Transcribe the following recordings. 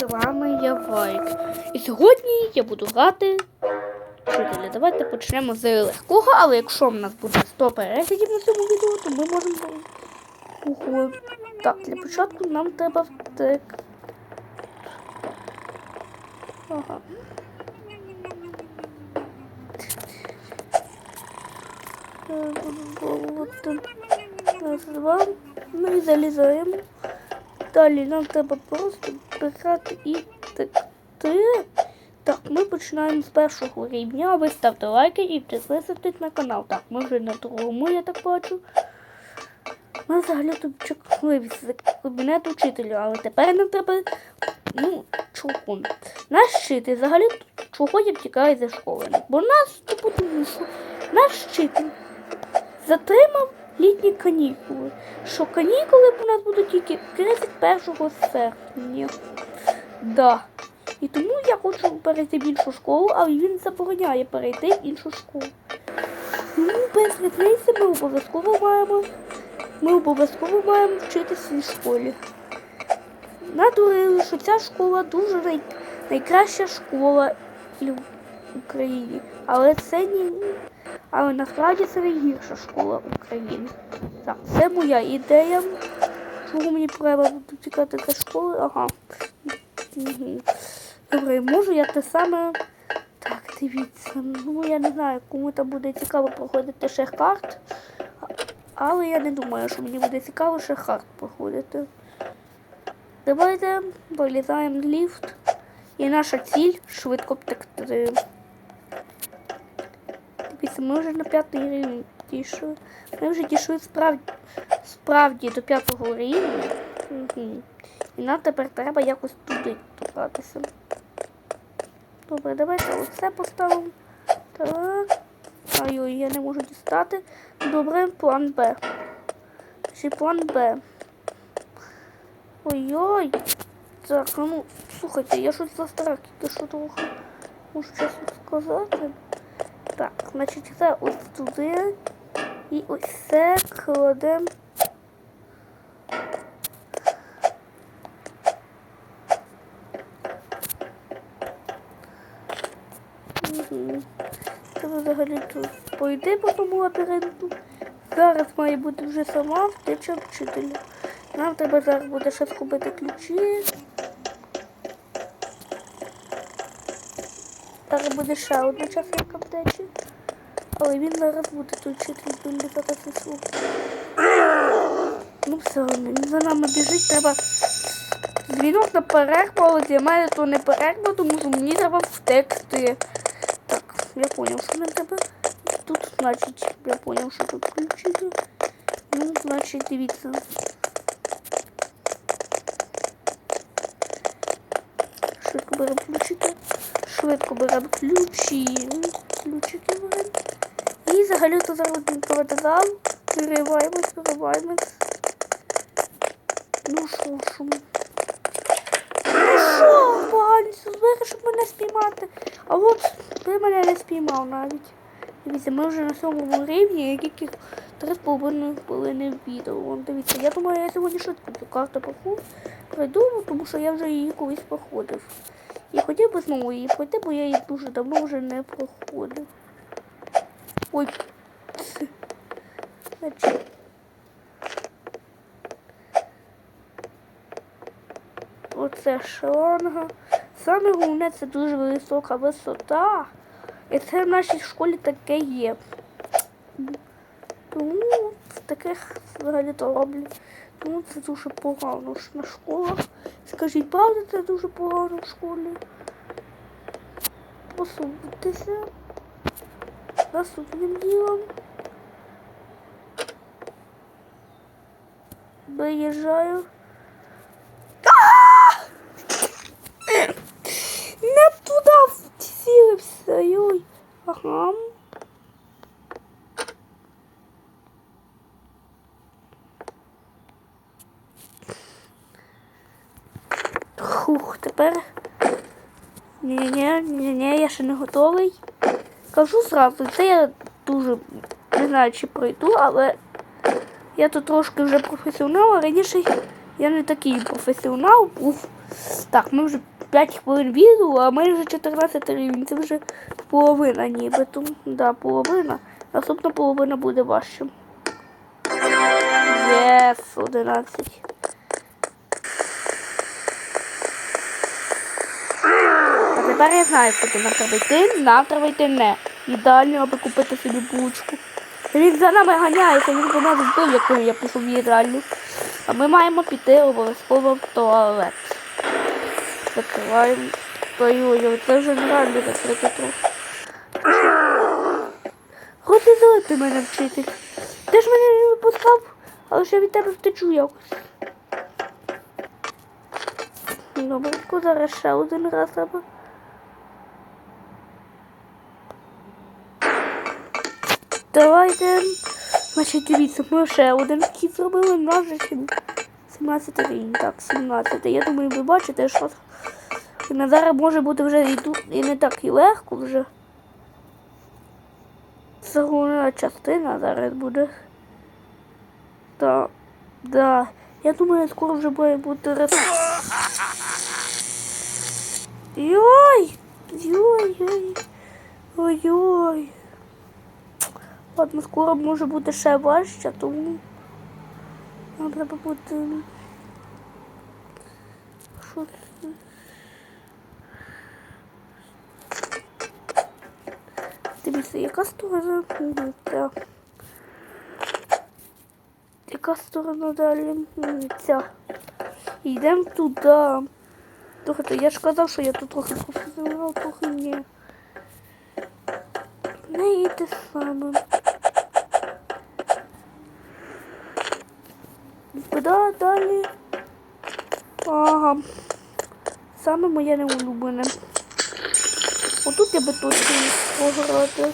з вами я Вайк. І сьогодні я буду грати. Вчителя. Давайте почнемо з легкого, але якщо в нас буде 100 переглядів на цьому відео, то ми можемо. Ого. Так, для початку нам треба втек. Ага. Е, раз, два. Ми залізаємо. Далі нам треба просто брати і текти. Так, ми починаємо з першого рівня. Ви ставте лайки і підписуйтесь на канал. Так, ми вже на другому, я так бачу. Ми взагалі тут чекали з кабінету вчителю, але тепер нам треба. Ну, чого? Наш вчитель взагалі чого я втікаю зі школи. Бо нас типу, наш вчитель затримав літні канікули. Що канікули у нас будуть тільки 31 серпня. Да. І тому я хочу перейти в іншу школу, але він забороняє перейти в іншу школу. Ну, без різниці ми обов'язково маємо. Ми обов'язково маємо вчитися в школі. Надурили, що ця школа дуже най... найкраща школа в Україні. Але це ні. Але насправді це найгірша школа України. Так, це моя ідея. Чому мені треба тікати з школи? Ага. Добре, можу я те саме. Так, дивіться. Ну я не знаю, кому там буде цікаво проходити ще карт. Але я не думаю, що мені буде цікаво ще хард проходити. Давайте вилізаємо ліфт. І наша ціль швидко втекти. Дивіться, ми вже на п'ятий рівень дійшли. Ми вже дійшли справді, справді до п'ятого рівня. Угу. І нам тепер треба якось туди добратися. Добре, давайте оце поставимо. Так. Ай-ой, я не можу дістати. Добре, план Б. Чи план Б. Ой-ой. Так, ну, слухайте, я щось застрах, тільки що трохи можу чесно сказати. Так, значить це ось туди. І ось це кладемо. Треба взагалі тут пойти по тому лабіринту. Зараз має бути вже сама втеча вчителя. Нам треба зараз буде ще схопити ключі. Зараз буде ще одна частинка втечі. Але він зараз буде той вчитель вилітати сесу. Ну все, він за нами біжить, треба дзвінок на перерву, але для мене то не перерва, тому що мені треба втекти. Так, я понял, що нам треба. Тут, значить, я понял, що тут ключі. Ну, значить, дивіться. Беремо ключики. Швидко беремо ключі. Ключики беремо. І взагалі то зараз квадрат. Вириваємось, вириваємось. Ну що, що? Ну що, поганцю, мене спіймати. А от ти мене не спіймав навіть. Дивіться, ми вже на сьомому рівні, яких три з половиною хвилини відео. Вон, дивіться, я думаю, я сьогодні швидко цю карту пройду, тому що я вже її колись проходив. І хотів би знову її пройти, бо я її дуже давно вже не проходив. Ой. Значить. Оце шланга. Саме головне це дуже висока висота. І це в нашій школі таке є. Тому таких взагалі то роблять. Тому це дуже погано на школах. Скажіть, правда, це дуже погано в школі. Посунутися. Наступним ділом. Виїжджаю. Не туди вцілився, йой. Ага. Хух, тепер. Ні-ні, ні-ні, я ще не готовий. Кажу зразу, це я дуже не знаю, чи пройду, але я тут трошки вже професіонал, а раніше я не такий професіонал був. Так, ми вже 5 хвилин відео, а ми вже 14 рівень. Це вже половина нібито. Да, половина. Наступна половина буде важче. Єс, 11. А тепер я знаю, куди нам треба йти. Нам треба йти не. Ідеально, аби купити собі булочку. Він за нами ганяється, він до нас вбив, як коли я пішов в їдальню. А ми маємо піти обов'язково в туалет. Закриваємо. Ой-ой-ой, це вже нереально закрити трохи. Ходи ти мене вчити. Ти ж мене не випускав, але я від тебе втечу якось. Добре, зараз ще один раз треба. Давайте. Значить, дивіться, ми ще один кіт зробили, нас вже 17 рівень. Так, 17. Я думаю, ви бачите, що на може бути вже і тут і не так і легко вже. Головна частина зараз буде. Так, да. Я думаю, скоро вже має бути раз. Йой! Йой-йой! Ой-ой! Ладно, скоро може бути ще важче, тому нам треба бути. Що це? Дивіться, яка сторона? Так. Яка сторона далі? Ця. Йдемо туди. Слухайте, я ж казав, що я тут трохи професіонал, трохи ні. Не і те саме. Куди далі? Ага. Саме моє неулюблене. Отут я би точно пограти.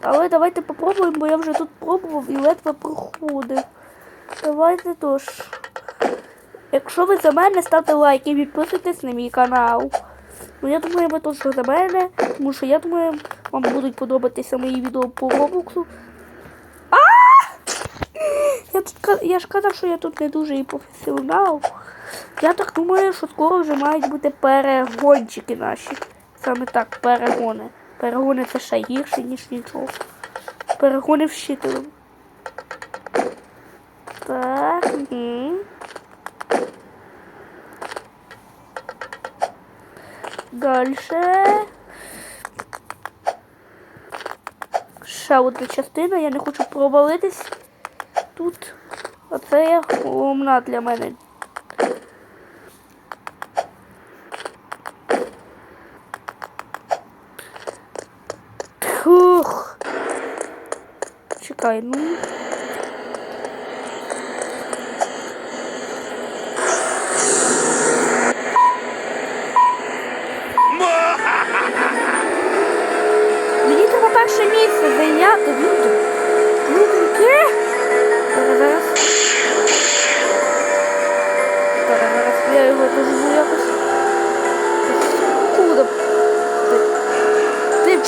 Але давайте попробуємо, бо я вже тут пробував і ледве проходив. Давайте тож. Якщо ви за мене, ставте лайк і підписуйтесь на мій канал. Ну я думаю, ви точно за мене, тому що я думаю, вам будуть подобатися мої відео по Роблоксу. Я тут я ж казав, що я тут не дуже і професіонал. Я так думаю, що скоро вже мають бути перегончики наші. Саме так, перегони. Перегони це ще гірше, ніж нічого. Перегони вчителем. Так. Угу. Дальше. Ще одна частина, я не хочу провалитись тут. А це є головна для мене. Фух. Чекай, ну. Мені треба перше місце зайняти. Люди.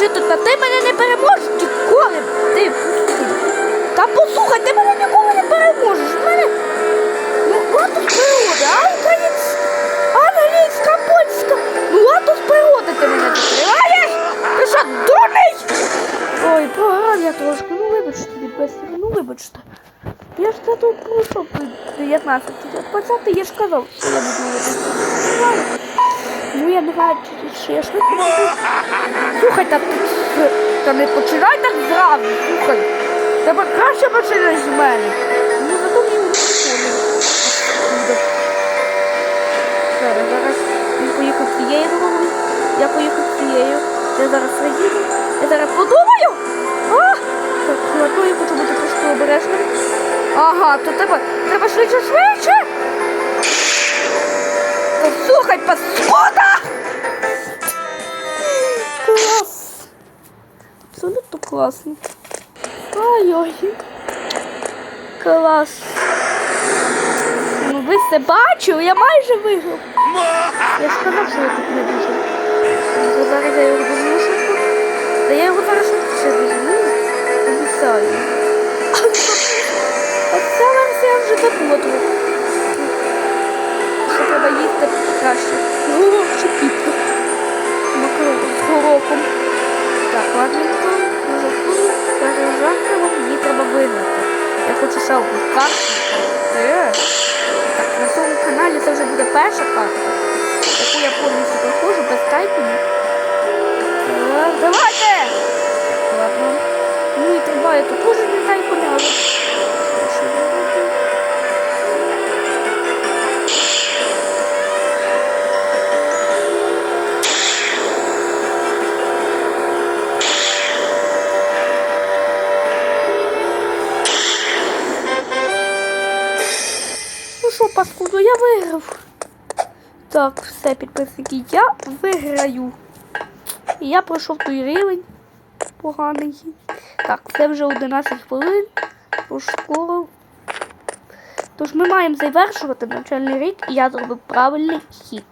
Вчитель, та ти мене не переможеш ніколи. Ти. Та послухай, ти мене ніколи не переможеш. Мене ну, латус природи, а українська, англійська, польська. Ну латус природи ти мене закриваєш. Ти що, дурний? Ой, програв я трошки, ну вибачте, підписати, ну вибачте. Я ж це тут пройшов при 19 20 я ж казав, що я буду. Ну я не знаю, швидко. буду. Слухай, та, ти- та не починай так зразу, слухай. Тебе краще починай з мене. Ну зато мені буде. Зараз, зараз. Він поїхав цією дорогою, я поїхав цією. Я зараз приїду. Я зараз подумаю. А! Так, ладно, я хочу бути трошки обережним. Ага, то треба, треба швидше, швидше. Класно. Ой-ой. Клас. Ну ви це бачили, я майже виграв. Я ж сказав, що я тут не. Ну, Зараз я його дуже швидко. Та я його зараз швидше візьму. Обіцяю. Ця версія вже так от. Що треба їсти краще. Горох чи піцу. Макарон з горохом. Так, ладненько. Вкусно. Пережахливо, мені треба виграти. Я хочу ще одну карту. Е. Так, на цьому каналі це вже буде перша карта, яку я повністю проходжу без тайпінгу. Давайте! Так, ладно. Ну і треба, я теж не тайпінг, але... що, паскуду, я виграв. Так, все, підписники, я виграю. І я пройшов той рівень поганий. Так, це вже 11 хвилин. Тож скоро. Тож ми маємо завершувати навчальний рік, і я зробив правильний хід.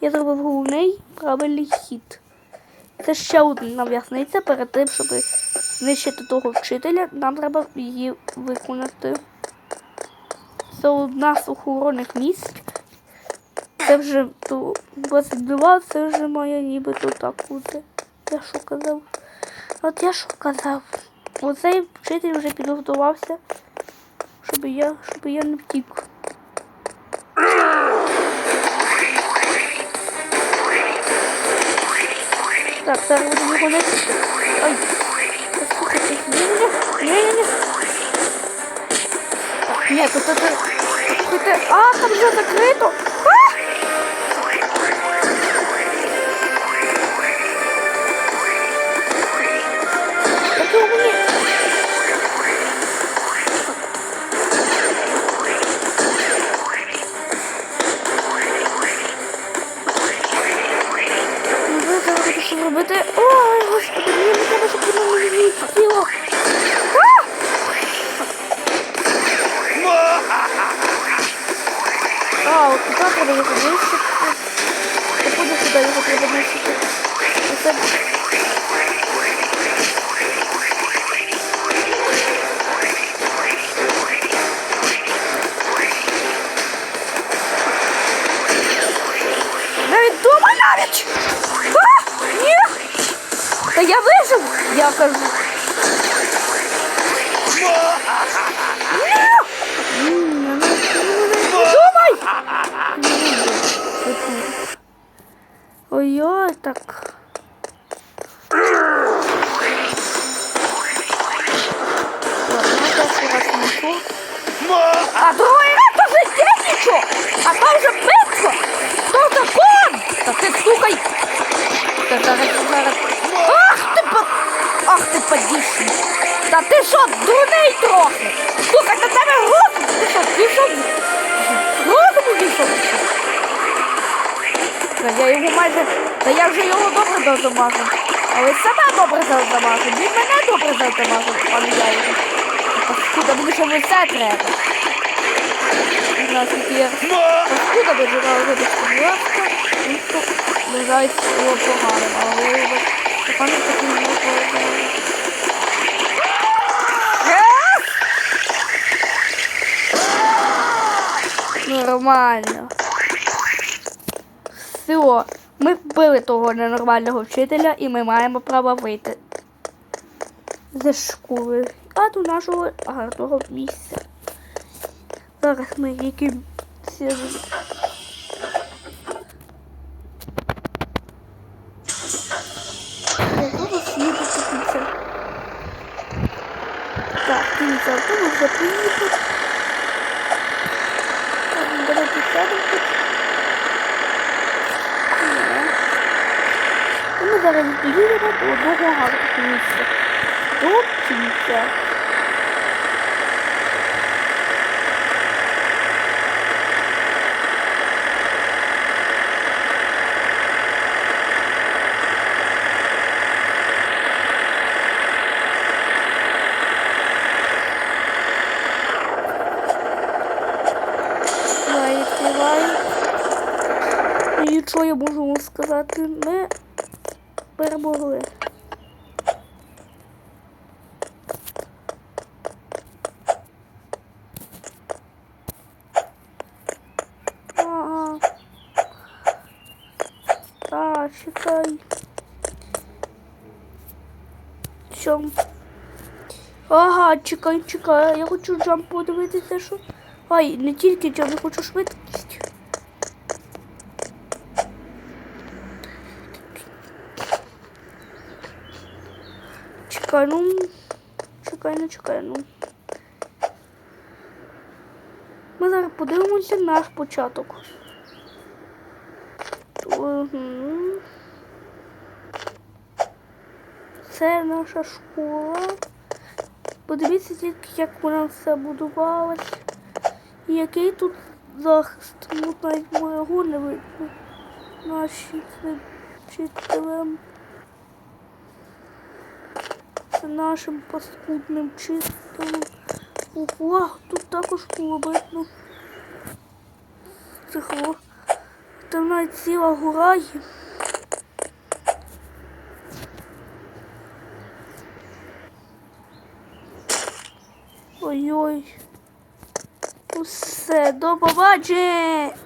Я зробив головний правильний хід. Це ще одна в'язниця перед тим, щоб знищити того вчителя, нам треба її виконати. Це одна з охоронних місць. Це вже то 22, це вже має нібито так бути. Я що казав? От я що казав? Оцей вчитель вже підготувався, щоб я, щоб я не втік. Так, зараз його не... Ай! Послухайте, ні-ні-ні, ні-ні-ні. Ні, тут. Слухайте, а, там вже закрито. А, от туди треба його нищити. Та буде сюди його треба нищити. Оце... Навіть дома навіть! А! Ні! Та я вижив, я кажу. Так. Та я вже його добре замажу. Але себе добре замажу. Він мене добре замажу, а не я його. Паскуда, мені ще все треба. Не знаю, скільки я паскуда виживала вже до ласка. Він тут лежать його поганим, але його погано таким не повідомляю. Нормально. Все, ми вбили того ненормального вчителя і ми маємо право вийти зі школи, а до нашого гарного місця. Зараз ми яким Так, дивіться, автобус вже приїхав. Так, Давайте сядемо тут. Ні. І ми зараз їдемо до одного гарного місця. До кінця. Що я можу вам сказати? Ми перемогли. Чекай. Чом? Ага, чекай, чекай. Я хочу джамп подивитися, що. Ай, не тільки джамп, я хочу швидко. Чекай, ну. Чекай, ну чекай, ну. Ми зараз подивимося наш початок. Це наша школа. Подивіться тільки, як вона все будувалась. І який тут захист. Ну, навіть моєго не видно. Наші вчителем. Це нашим паскудним чистим. Ого, тут також видно. Цього. Там навіть ціла гора є. Ой-ой. Усе, до побачення.